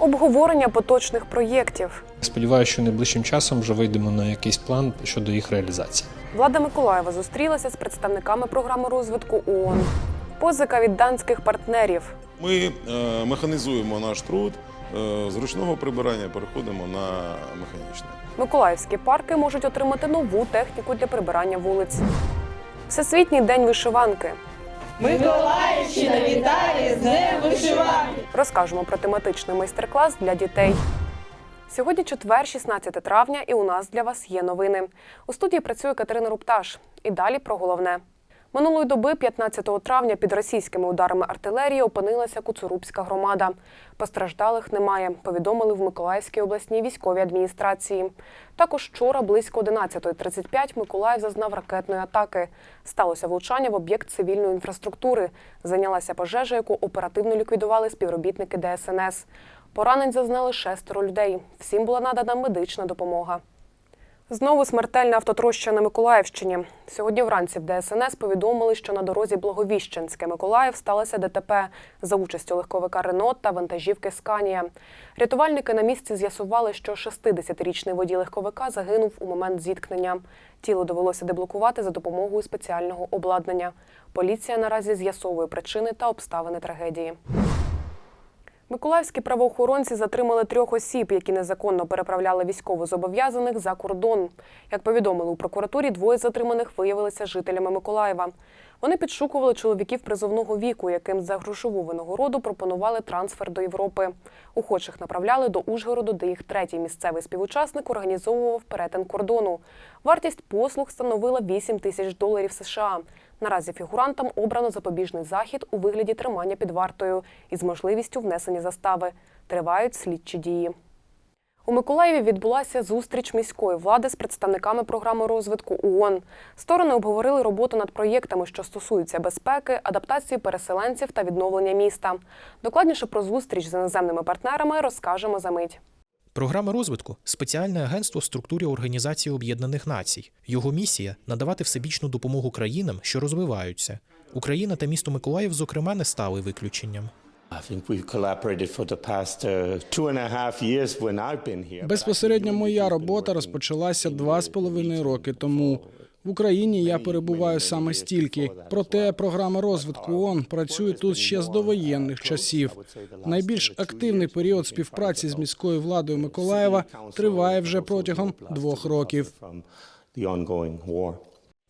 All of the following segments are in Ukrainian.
Обговорення поточних проєктів. Сподіваюся, що найближчим часом вже вийдемо на якийсь план щодо їх реалізації. Влада Миколаєва зустрілася з представниками програми розвитку ООН. Позика від данських партнерів. Ми е, механізуємо наш труд е, з ручного прибирання, переходимо на механічне. Миколаївські парки можуть отримати нову техніку для прибирання вулиць. Всесвітній день вишиванки. Миколаївщина вітає з Днем вишиванки! Розкажемо про тематичний майстер-клас для дітей. Сьогодні четвер, 16 травня, і у нас для вас є новини. У студії працює Катерина Рупташ. І далі про головне. Минулої доби, 15 травня, під російськими ударами артилерії опинилася Куцурубська громада. Постраждалих немає, повідомили в Миколаївській обласній військовій адміністрації. Також вчора близько 11.35 Миколаїв зазнав ракетної атаки. Сталося влучання в об'єкт цивільної інфраструктури. Зайнялася пожежа, яку оперативно ліквідували співробітники ДСНС. Поранень зазнали шестеро людей. Всім була надана медична допомога. Знову смертельна автотроща на Миколаївщині. Сьогодні вранці в ДСНС повідомили, що на дорозі Благовіщенське Миколаїв сталося ДТП за участю легковика Рено та вантажівки Сканія. Рятувальники на місці з'ясували, що 60-річний водій легковика загинув у момент зіткнення. Тіло довелося деблокувати за допомогою спеціального обладнання. Поліція наразі з'ясовує причини та обставини трагедії. Миколаївські правоохоронці затримали трьох осіб, які незаконно переправляли військовозобов'язаних за кордон. Як повідомили у прокуратурі, двоє затриманих виявилися жителями Миколаєва. Вони підшукували чоловіків призовного віку, яким за грошову винагороду пропонували трансфер до Європи. Охочих направляли до Ужгороду, де їх третій місцевий співучасник організовував перетин кордону. Вартість послуг становила 8 тисяч доларів США. Наразі фігурантам обрано запобіжний захід у вигляді тримання під вартою із можливістю внесення застави. Тривають слідчі дії. У Миколаєві відбулася зустріч міської влади з представниками програми розвитку ООН. Сторони обговорили роботу над проєктами, що стосуються безпеки, адаптації переселенців та відновлення міста. Докладніше про зустріч з іноземними партнерами розкажемо за мить. Програма розвитку спеціальне агентство в структурі Організації Об'єднаних Націй. Його місія надавати всебічну допомогу країнам, що розвиваються. Україна та місто Миколаїв, зокрема, не стали виключенням. Uh. Безпосередньо моя робота розпочалася два з половиною роки тому. В Україні я перебуваю саме стільки. Проте програма розвитку ООН працює тут ще з довоєнних часів. Найбільш активний період співпраці з міською владою Миколаєва триває вже протягом двох років.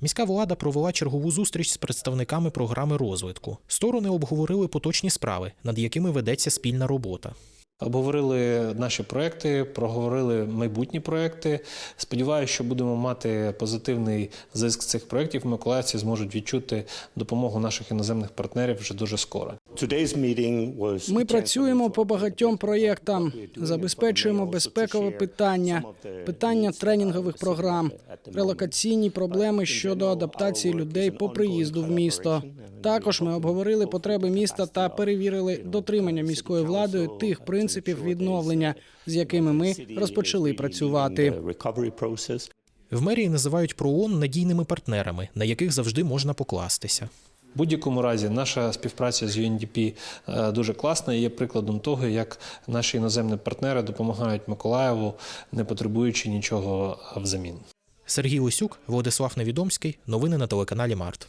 Міська влада провела чергову зустріч з представниками програми розвитку. Сторони обговорили поточні справи, над якими ведеться спільна робота. Обговорили наші проекти, проговорили майбутні проекти. Сподіваюся, що будемо мати позитивний зиск цих проєктів. Миколаївці зможуть відчути допомогу наших іноземних партнерів вже дуже скоро. Today's meeting Ми працюємо по багатьом проєктам, забезпечуємо безпекове питання, питання тренінгових програм, релокаційні проблеми щодо адаптації людей по приїзду в місто. Також ми обговорили потреби міста та перевірили дотримання міською владою тих принципів відновлення, з якими ми розпочали працювати. the recovery. В мерії називають ПРООН надійними партнерами, на яких завжди можна покластися. В будь-якому разі наша співпраця з UNDP е, дуже класна і є прикладом того, як наші іноземні партнери допомагають Миколаєву, не потребуючи нічого взамін. Сергій Лисюк, Владислав Невідомський. Новини на телеканалі Март.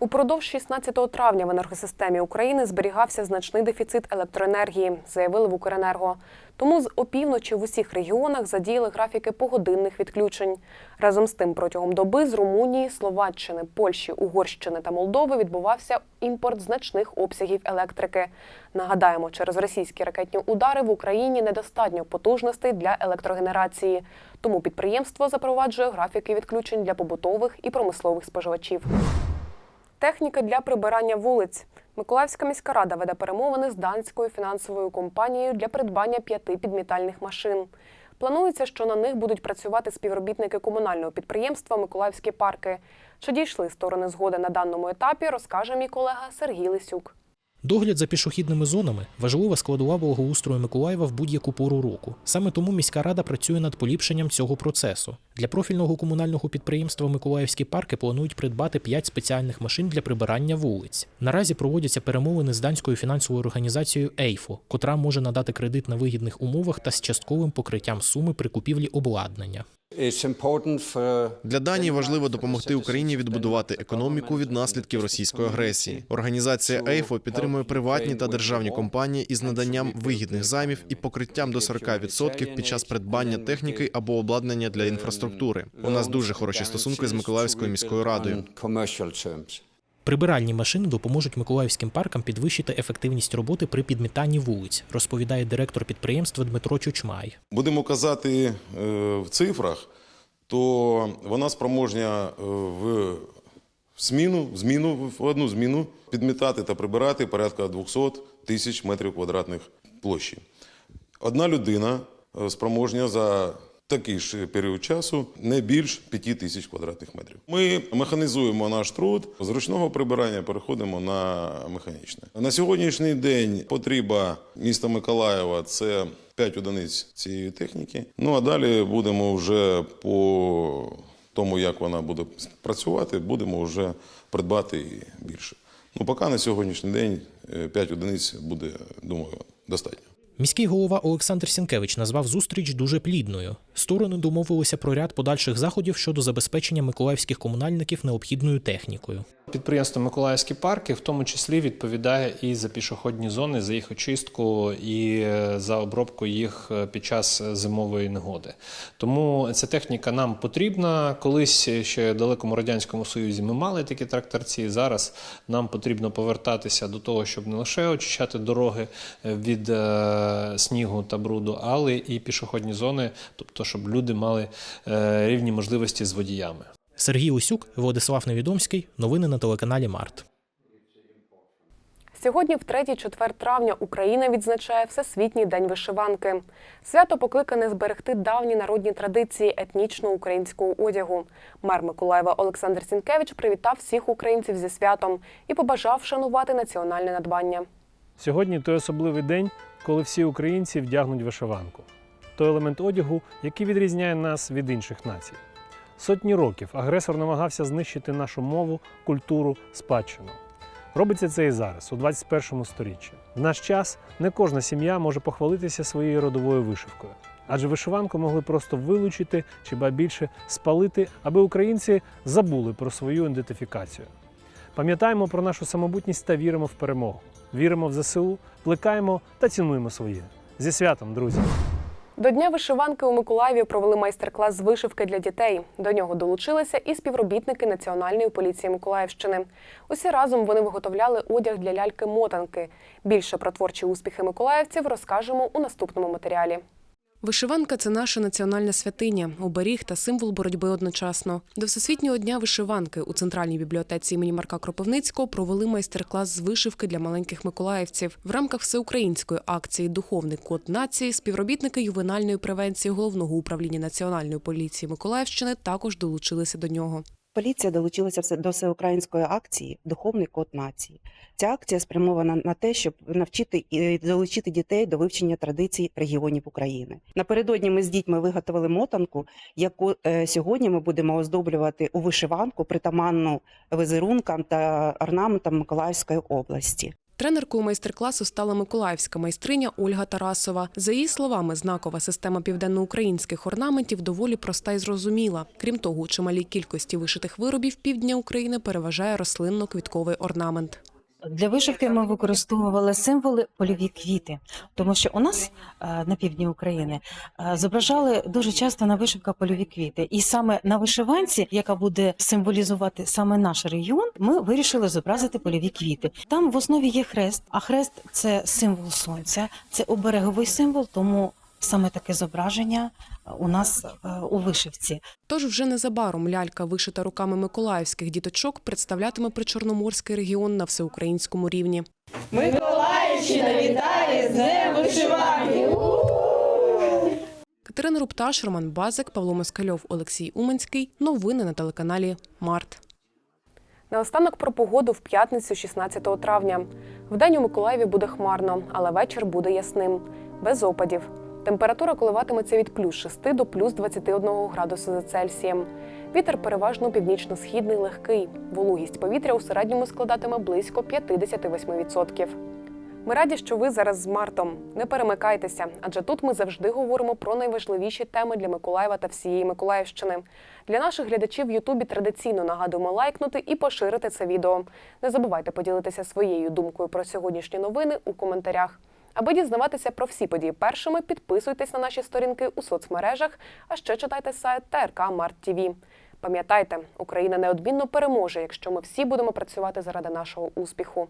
Упродовж 16 травня в енергосистемі України зберігався значний дефіцит електроенергії, заявили в Укренерго. Тому з опівночі в усіх регіонах задіяли графіки погодинних відключень. Разом з тим, протягом доби з Румунії, Словаччини, Польщі, Угорщини та Молдови відбувався імпорт значних обсягів електрики. Нагадаємо, через російські ракетні удари в Україні недостатньо потужностей для електрогенерації. Тому підприємство запроваджує графіки відключень для побутових і промислових споживачів. Техніка для прибирання вулиць. Миколаївська міська рада веде перемовини з данською фінансовою компанією для придбання п'яти підмітальних машин. Планується, що на них будуть працювати співробітники комунального підприємства Миколаївські парки. Чи дійшли сторони згоди на даному етапі, розкаже мій колега Сергій Лисюк. Догляд за пішохідними зонами важлива складова благоустрою Миколаєва в будь-яку пору року. Саме тому міська рада працює над поліпшенням цього процесу. Для профільного комунального підприємства Миколаївські парки планують придбати 5 спеціальних машин для прибирання вулиць. Наразі проводяться перемовини з данською фінансовою організацією Ейфо, котра може надати кредит на вигідних умовах та з частковим покриттям суми при купівлі обладнання. Для Данії важливо допомогти Україні відбудувати економіку від наслідків російської агресії. Організація ЕЙФО підтримує приватні та державні компанії із наданням вигідних займів і покриттям до 40% під час придбання техніки або обладнання для інфраструктури. У нас дуже хороші стосунки з Миколаївською міською радою. Прибиральні машини допоможуть миколаївським паркам підвищити ефективність роботи при підмітанні вулиць, розповідає директор підприємства Дмитро Чучмай. Будемо казати е, в цифрах, то вона спроможня е, в зміну, в зміну, в одну зміну підмітати та прибирати порядка 200 тисяч метрів квадратних площі. Одна людина е, спроможня за такий ж період часу не більш 5 тисяч квадратних метрів. Ми механізуємо наш труд, з ручного прибирання переходимо на механічне. На сьогоднішній день потреба міста Миколаєва це 5 одиниць цієї техніки. Ну а далі будемо вже по тому, як вона буде працювати, будемо вже придбати більше. Ну, поки на сьогоднішній день 5 одиниць буде, думаю, достатньо. Міський голова Олександр Сінкевич назвав зустріч дуже плідною. Сторони домовилися про ряд подальших заходів щодо забезпечення миколаївських комунальників необхідною технікою. Підприємство Миколаївські парки в тому числі відповідає і за пішохідні зони, за їх очистку і е, за обробку їх е, під час зимової негоди. Тому ця техніка нам потрібна. Колись ще в далекому радянському союзі ми мали такі тракторці. Зараз нам потрібно повертатися до того, щоб не лише очищати дороги е, від снігу та бруду, але і пішохідні зони, тобто щоб люди мали рівні можливості з водіями. Сергій Усюк, Владислав Невідомський. Новини на телеканалі Март. Сьогодні, в 3-4 травня, Україна відзначає Всесвітній день вишиванки. Свято покликане зберегти давні народні традиції етнічного українського одягу. Мер Миколаєва Олександр Сінкевич привітав всіх українців зі святом і побажав шанувати національне надбання. Сьогодні той особливий день, коли всі українці вдягнуть вишиванку. Той елемент одягу, який відрізняє нас від інших націй. Сотні років агресор намагався знищити нашу мову, культуру, спадщину. Робиться це і зараз, у 21 сторіччі. В наш час не кожна сім'я може похвалитися своєю родовою вишивкою, адже вишиванку могли просто вилучити чи ба більше спалити, аби українці забули про свою ідентифікацію. Пам'ятаємо про нашу самобутність та віримо в перемогу. Віримо в ЗСУ, плекаємо та цінуємо своє. Зі святом, друзі! До Дня вишиванки у Миколаєві провели майстер-клас з вишивки для дітей. До нього долучилися і співробітники Національної поліції Миколаївщини. Усі разом вони виготовляли одяг для ляльки-мотанки. Більше про творчі успіхи миколаївців розкажемо у наступному матеріалі. Вишиванка це наша національна святиня, оберіг та символ боротьби одночасно. До Всесвітнього дня вишиванки у центральній бібліотеці імені Марка Кропивницького провели майстер-клас з вишивки для маленьких миколаївців. В рамках всеукраїнської акції Духовний код нації співробітники ювенальної превенції головного управління національної поліції Миколаївщини також долучилися до нього. Поліція долучилася до всеукраїнської акції Духовний код нації. Ця акція спрямована на те, щоб навчити і долучити дітей до вивчення традицій регіонів України. Напередодні ми з дітьми виготовили мотанку, яку е, сьогодні ми будемо оздоблювати у вишиванку притаманну визерункам та орнаментам Миколаївської області. Тренеркою майстер-класу стала миколаївська майстриня Ольга Тарасова. За її словами, знакова система південноукраїнських орнаментів доволі проста і зрозуміла. Крім того, у чималій кількості вишитих виробів півдня України переважає рослинно-квітковий орнамент. Для вишивки ми використовували символи польові квіти, тому що у нас е, на півдні України е, зображали дуже часто на вишивках польові квіти. І саме на вишиванці, яка буде символізувати саме наш регіон, ми вирішили зобразити польові квіти. Там в основі є хрест, а хрест це символ сонця, це обереговий символ, тому саме таке зображення е, у нас е, у вишивці. Тож вже незабаром лялька, вишита руками миколаївських діточок, представлятиме причорноморський регіон на всеукраїнському рівні. Миколаївщина вітає з Днем вишиванки! Катерина Рупташ, Роман Базик, Павло Москальов, Олексій Уманський. Новини на телеканалі Март. Наостанок про погоду в п'ятницю, 16 травня. Вдень у Миколаєві буде хмарно, але вечір буде ясним, без опадів. Температура коливатиметься від плюс 6 до плюс 21 градуса за Цельсієм. Вітер переважно північно-східний легкий. Вологість повітря у середньому складатиме близько 58%. Ми раді, що ви зараз з Мартом. Не перемикайтеся, адже тут ми завжди говоримо про найважливіші теми для Миколаєва та всієї Миколаївщини. Для наших глядачів в Ютубі традиційно нагадуємо лайкнути і поширити це відео. Не забувайте поділитися своєю думкою про сьогоднішні новини у коментарях. Аби дізнаватися про всі події першими, підписуйтесь на наші сторінки у соцмережах, а ще читайте сайт ТРК Март ТІВІ. Пам'ятайте, Україна неодмінно переможе, якщо ми всі будемо працювати заради нашого успіху.